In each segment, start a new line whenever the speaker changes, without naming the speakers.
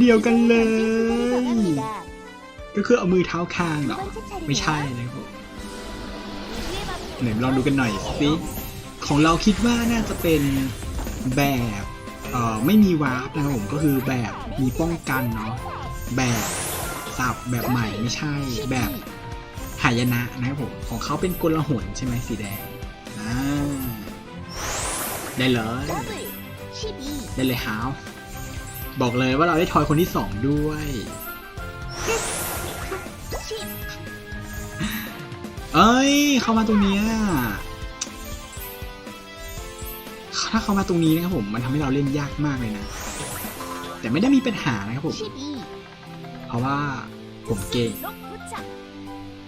เดียวกันเลย ก็คือเอามือเท้าคางหรอ ไม่ใช่นะครับไหนลองดูกันหน่อยสิ ของเราคิดว่าน่าจะเป็นแบบเอ่อไม่มีวาร์ปนะครับผมก็คือแบบมีป้องกันเนาะแบบสับแบบใหม่ไม่ใช่แบบหายนะนะครับผมของเขาเป็นกลหนใช่ไหมสีแดงได้เลยได้เลยฮาว บอกเลยว่าเราได้ทอยคนที่สองด้วย เอ้ย เข้ามาตรงนี้ถ้าเข้ามาตรงนี้นะครับผมมันทำให้เราเล่นยากมากเลยนะ แต่ไม่ได้มีปัญหานะครับผม เพราะว่าผมเก่ง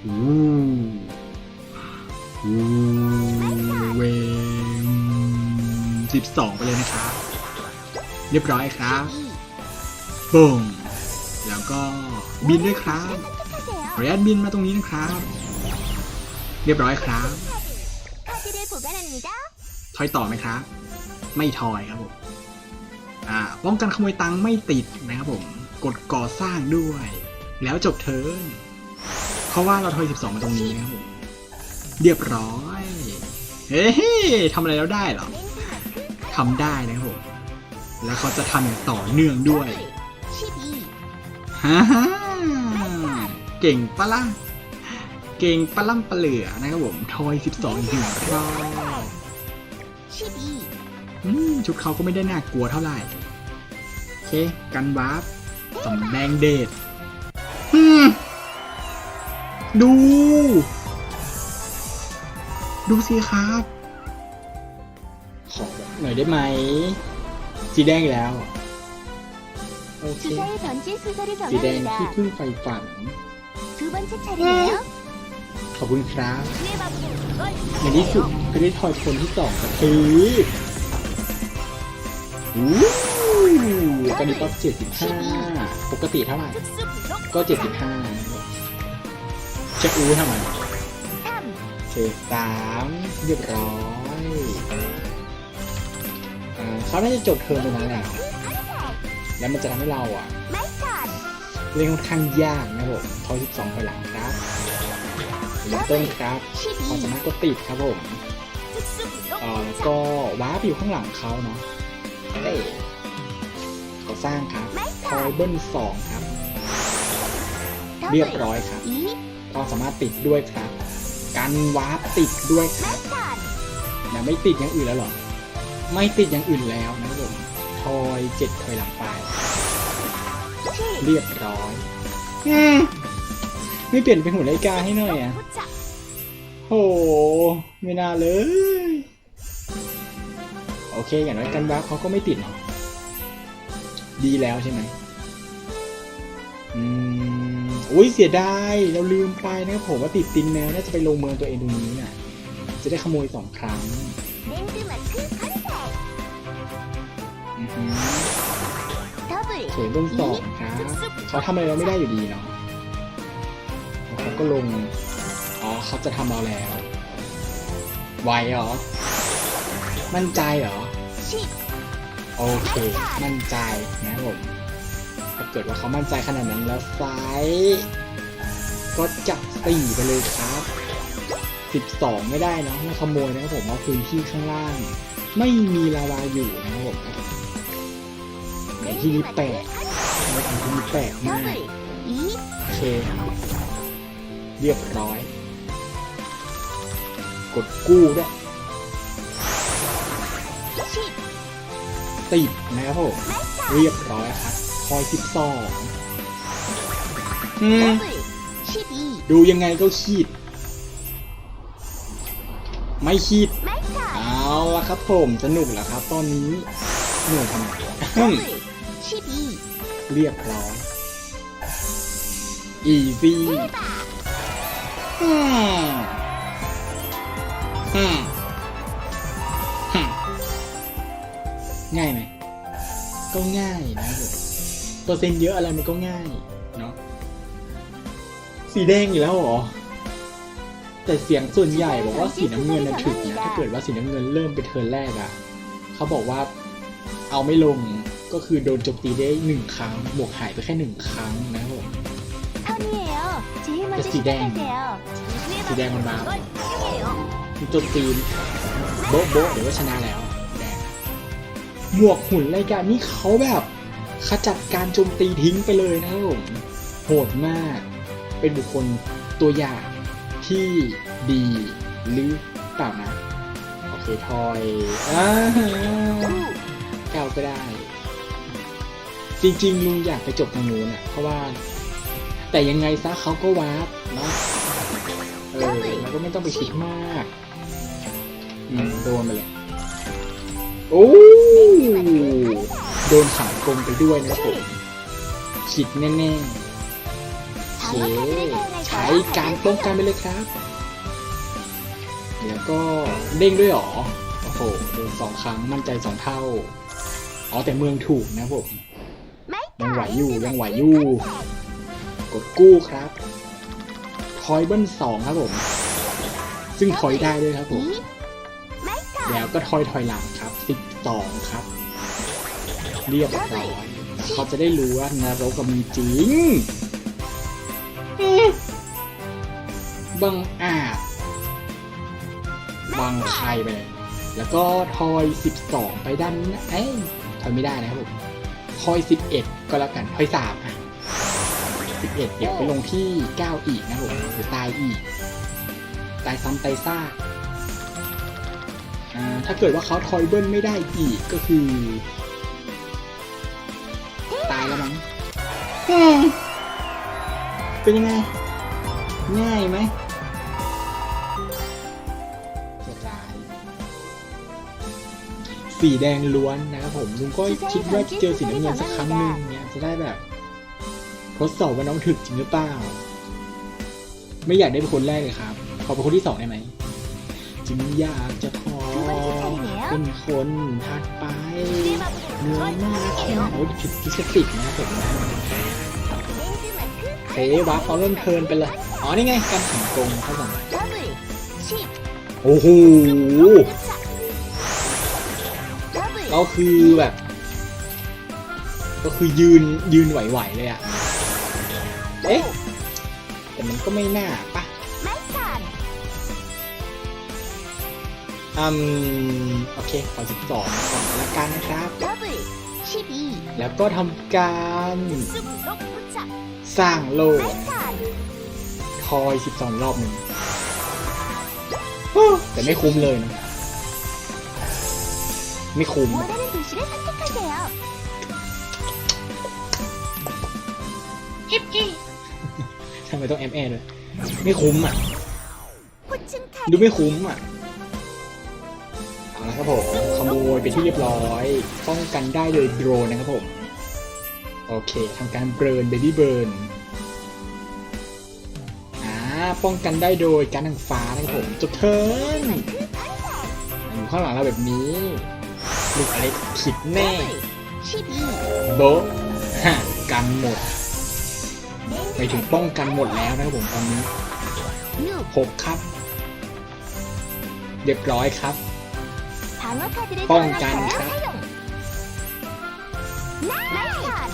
อู้วูเวมสิบสองไปเลยนะครับ เรียบร้อยครับ ปุ้งแล้วก็บินด้วยครับขออนุบินมาตรงนี้นะครับ เรียบร้อยครับถอยต่อไหมครับ ไม่ถอยครับผมอ่าป้องกันขโมยตังค์ไม่ติดนะครับผม กดก่อสร้างด้วย แล้วจบเทิร์นเพราะว่าเราถอย 12 มาตรงนี้นะครับผมเรียบร้อย เฮ้ยทำอะไรแล้วได้เหรอทำได้นะครับผม แล้วเขาจะทำอย่างต่อเนื่องด้วย ฮ่าฮ่าเก่งปะล่ะ เก่งปะล่ำปะเหลือนะครับผม ทอย 12อีกหนึ่งรอบ
12
อืมชุดเขาก็ไม่ได้น่ากลัวเท่าไหร่โอเค กันวาร์ปสำแดงเดชอืมดู ดูสิครับ ขอหน่อยได้ไหม สีแดงอีกแล้ว สีแดงที่เพิ่งไฟฝัน ขอบคุณครับในที่สุดก็ได้ถอยคนที่สองก็คือตอนนี้ก็เจ็ดสิบห้าปกติเท่าไหร่ ก็เจ็ดสิบห้าจะอู้ทำไมเจ็ดสามเรียบร้อยเขาน่าจะจบเทอมตรงนั้นแหละ แล้วมันจะทำให้เราอะเล่นค่อนข้างยากนะผมทอยองไปหลังครับเริ่มต้นครับความสามารถก็ติดครับผมเอ่อก็ว้าไปอยู่ข้างหลังเขาเนาะเอ้ก่อสร้างครับทอยเบิ้ลสองครับ เรียบร้อยครับควสามารถติดด้วยครับ การวาร์ปติดด้วยครับนะไม่ติดอย่างอื่นแล้วหรอ ไม่ติดอย่างอื่นแล้วนะครับผม ทอยเจ็ดถอยหลังไป
7
เรียบร้อยอืมไม่เปลี่ยนเป็นหัวนาฬิกาให้หน่อยอะ
도착
โหไม่น่าเลย โอเคอย่างน้อยกันวาร์ปเขาก็ไม่ติดเนาะดีแล้วใช่ไหมอืมอุ้ยเสียดายเราลืมไปนะครับผมว่าติดตินแมวน่าจะไปลงเมืองตัวเองตรงนี้น่ะ จะได้ขโมยสองครั้ง เขียนเรื่องสองครับเขาทำอะไรเราไม่ได้อยู่ดีเนาะแล้วเขาก็ลง อ๋อเขาจะทำเราแล้วไหวเหรอ มั่นใจเหรอ
10
โอเค มั่นใจนะครับผม ถ้าเกิดว่าเขามั่นใจขนาดนั้นแล้วไซส์ก็จับสี่ไปเลยครับสิบสองไม่ได้เนอะไม่ขโมยนะครับผมว่าพื้นที่ข้างล่าง ไม่มีลาวาอยู่นะครับผมใน ที่นี่แปลกรถที่นี่แปลมากโอเคเรียบร้อย กดกู้ด้วยติดนะครับผมเรียบร้อยครับคอยสิบสองดูยังไงก็ขีด ไม่ขีดเอาละครับผมสนุกแล้วครับ ตอนนี้หนุ่ยทำไม
ที่ดี
เรียบร้อย อีซี่ง่ายไหม ก็ง่ายนะครับตัวเซ็นเยอะอะไรมันก็ง่าย เนาะ สีแดงอยู่แล้วเหรอ แต่เสียงส่วนใหญ่บอกว่าสีน้ำเงินน่ะถึกนะ ถ้าเกิดว่าสีน้ำเงินเริ่มเป็นเทิร์นแรกอะเขาบอกว่าเอาไม่ลง ก็คือโดนโจมตีได้หนึ่งครั้ง บวกหายไปแค่หนึ่งครั้งนะครับผมจะ
สีแดง
สีแดง
มันมา
โจมตีโบ๊ะโบ๊ะเดี๋ยว่าชนะแล้วหมวกหุ่นรายการนี้เขาแบบขจัดการโจมตีทิ้งไปเลยนะครับผมโหดมาก เป็นบุคคลตัวอย่างที่ดีหรือเปล่านะ โอเค ทอยอ้าเก้าก็ได้ จริงๆลุงอยากไปจบตรงนู้นอะเพราะว่า แต่ยังไงซะเขาก็วาร์ปเนาะเออเราก็ไม่ต้องไปคิดมากอืมโดนไปเลยโอ้โดนขังกรงไปด้วยนะครับผมขิดแน่ๆโอเคใช้การป้องกันไปเลยครับแล้วก็เด้งด้วยเหรอ โอ้โหโดนสองครั้งมั่นใจสองเท่า อ๋อแต่เมืองถูกนะผม ยังไหวอยู่ยังไหวอยู่ กดกู้ครับทอยเบิ้ลสองครับผม ซึ่งถอยได้ด้วยครับผม แล้วก็ทอยถอยหลังครับสิบสองครับ เรียบร้อยเขาจะได้รู้ว่านารกมีจริง บังอาจบังใครไป แล้วก็ทอย 12 ไปด้านเอ้ยทอยไม่ได้นะครับผม ทอยสิบเอ็ดก็แล้วกันทอยสามอะสิบเดี๋ยวไปลงที่เก้าอีกนะครับผมหรือตายอีก ตายซ้ำตายซากอ่าถ้าเกิดว่าเขาทอยเบิ้ลไม่ได้อีกก็คือ ตายแล้วมั้งเป็นยังไง ง่ายไหม สีแดงล้วนนะครับผมลุงก็คิดว่าจะเจอสีน้ำเงินสักครั้งหนึ่งเนี่ยจะได้แบบทดสอบว่าน้องถึกจริงหรือเปล่า ไม่อยากได้เป็นคนแรกเลยครับ ขอเป็นคนที่สองได้ไหมจึงอยากจะขอเป็นคนถัดไปเนื้อมากแค่ไหนโอ้ยผิดพิสติกนะผมนะเซวับเขาเริ่มเทิร์นไปเลย อ๋อนี่ไงการขังกรงเขาสั่ง
더 블. 10.
โอ้โห ก็คือแบบ ก็คือยืนยืนไหวๆเลยอะเอ๊ะ แต่มันก็ไม่น่าปะอืม โอเคขอสิบสอก่อนละกันนะครับ แล้วก็ทำการสร้างโลกคอย 12 รอบหนึ่งแต่ไม่คุ้มเลยนะ ไม่คุ้ม
ฮิปปี้
ทำไมต้องแอมแอด้วยไม่คุ้มอะ ดูไม่คุ้มอะเอาละครับผมขโมยไปที่เรียบร้อย ป้องกันได้เลยโดรนนะครับผม โอเคทำการเบรนเบบี้เบรนอ่าป้องกันได้โดยการทางฟ้านะครับผมจุดเทินอยู่ข้างหลังเราแบบนี้ ลูกอเล็กผิดแน่โบะฮะกันหมด ไปถึงป้องกันหมดแล้วนะครับผมตอนนี้หกครับ เรียบร้อยครับ
ป้อ
ง
กันครับ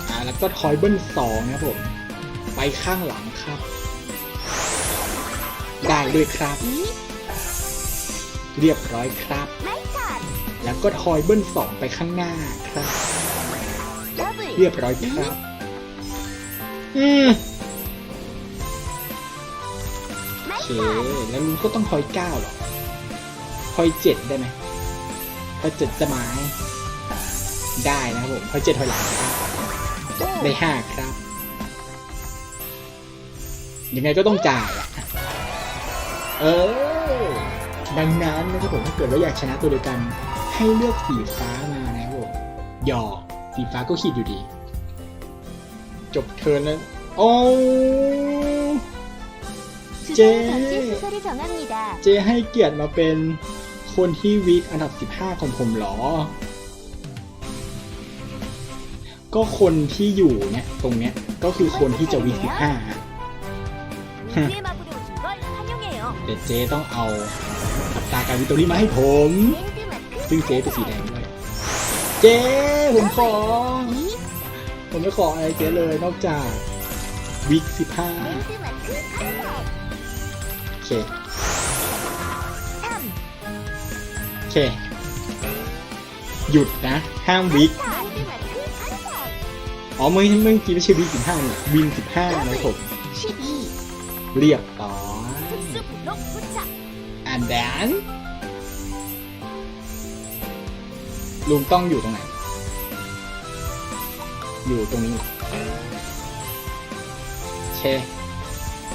อ่าแล้วก็ทอยเบิ้ลสองนะครับผม ไปข้างหลังครับ ได้ด้วยครับ เรียบร้อยครับ แล้วก็ทอยเบิ้ลสองไปข้างหน้าครับ เรียบร้อยครับ อืมโอเค แล้วลุงก็ต้องทอยเก้าหรอทอยเจ็ดได้ไหมทอยเจ็ดจะมาได้นะครับผมทอยเจ็ดทอยหลังได้ห้าครับยังไงก็ต้องจ่ายเออ ดังนั้นนะครับผมถ้าเกิดว่าอยากชนะตัวเดียวกัน ให้เลือกสีฟ้ามานะครับผมหยอกสีฟ้าก็คิดอยู่ดี จบเทิร์นนั้นโอ้
เจ
เจให้เกียรติมาเป็นคนที่วิคอันดับ 15 ของผมหรอ ก็คนที่อยู่เนี่ยตรงเนี้ยก็คือคนที่จะวีค
สิบห้า
ต่เจต้องเอาตาการวิตอรีมาให้ผม ซึ่งเจ๊เป็นสีแดงด้วยเจ๊ผมขอ ผมไม่ขออะไรเจ๊เลยนอกจากวิกสิบห้าโอเคโอเค หยุดนะ ห้ามวิกอ๋อเมื่อเมื่อกี้ไม่ใช่วิกสิบห้าเนี่ยวินสิบห้านะผมเรียบร้อย
อันแด
น ลุงต้องอยู่ตรงไหน อยู่ตรงนี้เช่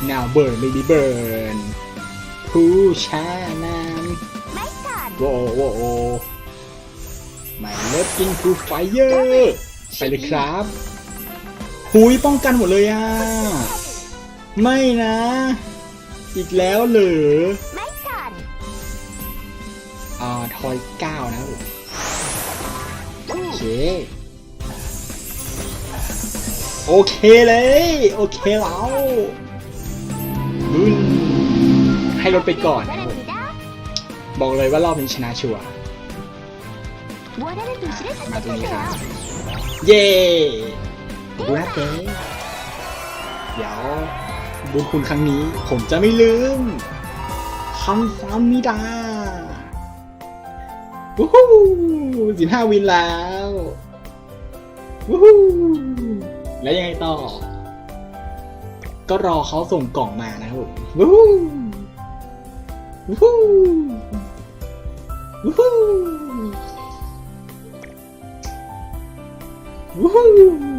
now burn baby burn ผู้ชานา
น
โว้โว้ไม่เลิฟกินทูไฟเยอร์ไปเลยครับหุยป้องกันหมดเลยอะ ไม่นะ อีกแล้วเหรออ่าทอยเก้านะผม โอเคเลย โอเคแล้วให้รถไปก่อน บอกเลยว่ารอบนี้ชนะชัวมาตรงนี้ครับ เย่บูราเต้เดี๋ยวบุญคุณครั้งนี้ ผมจะไม่ลืมคำสามิดา วู้ฮู้สิบห้าวินแล้ววู้ฮู้แล้วยังไงต่อ ก็รอเขาส่งกล่องมานะครับผมวู้ฮู้วู้ฮู้วู้ฮู้วู้ฮู้